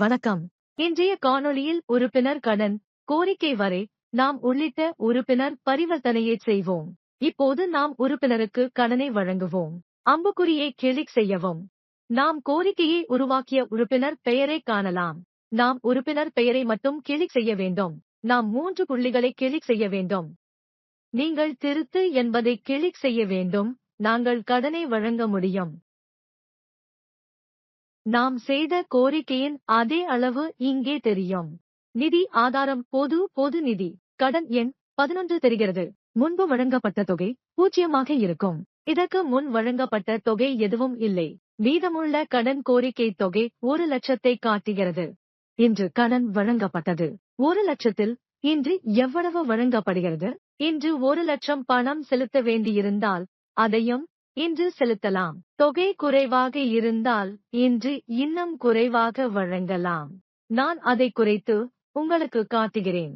வணக்கம். இன்றைய காணொளியில் உறுப்பினர் கடன் கோரிக்கை வரை நாம் உள்ளிட்ட உறுப்பினர் பரிவர்த்தனையை செய்வோம். இப்போது நாம் உறுப்பினருக்கு கடனை வழங்குவோம். அம்புக்குறியை கிளிக் செய்யவும். நாம் கோரிக்கையை உருவாக்கிய உறுப்பினர் பெயரை காணலாம். நாம் உறுப்பினர் பெயரை மட்டும் கிளிக் செய்ய வேண்டும். நாம் மூன்று புள்ளிகளை கிளிக் செய்ய வேண்டும். நீங்கள் திருத்து என்பதை கிளிக் செய்ய வேண்டும். நாங்கள் கடனை வழங்க முடியும். நாம் செய்த கோரிக்கையின் அதே அளவு இங்கே தெரியும். நிதி ஆதாரம் பொது பொது நிதி. கடன் எண் பதினொன்று தெரிகிறது. முன்பு வழங்கப்பட்ட தொகை பூஜ்ஜியமாக இருக்கும். இதற்கு முன் வழங்கப்பட்ட தொகை எதுவும் இல்லை. மீதமுள்ள கடன் கோரிக்கை தொகை ஒரு லட்சத்தை காட்டுகிறது. இன்று கடன் வழங்கப்பட்டது ஒரு லட்சத்தில் இன்று எவ்வளவு வழங்கப்படுகிறது? இன்று ஒரு லட்சம் பணம் செலுத்த வேண்டியிருந்தால் அதையும் இன்று செலுத்தலாம். தொகை குறைவாக இருந்தால் இன்று இன்னும் குறைவாக வழங்கலாம். நான் அதை குறைத்து உங்களுக்கு காட்டுகிறேன்.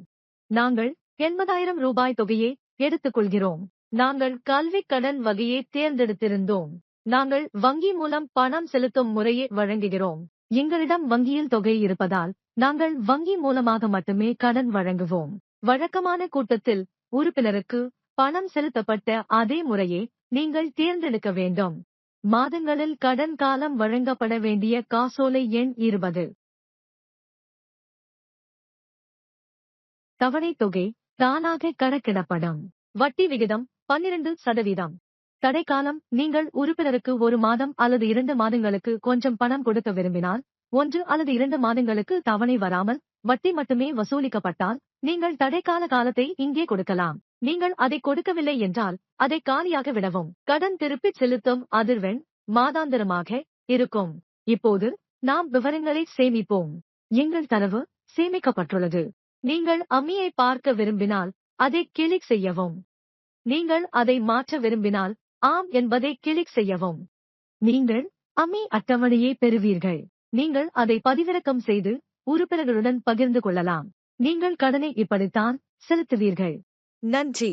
நாங்கள் எண்பதாயிரம் ரூபாய் தொகையை எடுத்துக்கொள்கிறோம். நாங்கள் கல்வி கடன் வகையை தேர்ந்தெடுத்திருந்தோம். நாங்கள் வங்கி மூலம் பணம் செலுத்தும் முறையை வழங்குகிறோம். எங்களிடம் வங்கியில் தொகை இருப்பதால் நாங்கள் வங்கி மூலமாக மட்டுமே கடன் வழங்குவோம். வழக்கமான கூட்டத்தில் உறுப்பினருக்கு பணம் செலுத்தப்பட்ட அதே முறையை நீங்கள் தேர்ந்தெடுக்க வேண்டும். மாதங்களில் கடன் காலம் வழங்கப்பட வேண்டிய காசோலை எண் இருபது. தவணை தொகை தானாக கணக்கிடப்படும். வட்டி விகிதம் பன்னிரண்டு சதவீதம். தடைக்காலம் நீங்கள் உறுப்பினருக்கு ஒரு மாதம் அல்லது இரண்டு மாதங்களுக்கு கொஞ்சம் பணம் கொடுக்க விரும்பினால் ஒன்று அல்லது இரண்டு மாதங்களுக்கு தவணை வராமல் வட்டி மட்டுமே வசூலிக்கப்பட்டால் நீங்கள் தடைக்கால காலத்தை இங்கே கொடுக்கலாம். நீங்கள் அதை கொடுக்கவில்லை என்றால் அதை காலியாக விடவும். கடன் திருப்பிச் செலுத்தும் அதிர்வெண் மாதாந்திரமாக இருக்கும். இப்போது நாம் விவரங்களை சேமிப்போம். எங்கள் தரவு சேமிக்கப்பட்டுள்ளது. நீங்கள் அம்மியை பார்க்க விரும்பினால் அதை கிளிக் செய்யவும். நீங்கள் அதை மாற்ற விரும்பினால் ஆம் என்பதை கிளிக் செய்யவும். நீங்கள் அம்மி அட்டவணையை பெறுவீர்கள். நீங்கள் அதை பதிவிறக்கம் செய்து உறுப்பினர்களுடன் பகிர்ந்து கொள்ளலாம். நீங்கள் கடனை இப்படித்தான் செலுத்துவீர்கள். நன்றி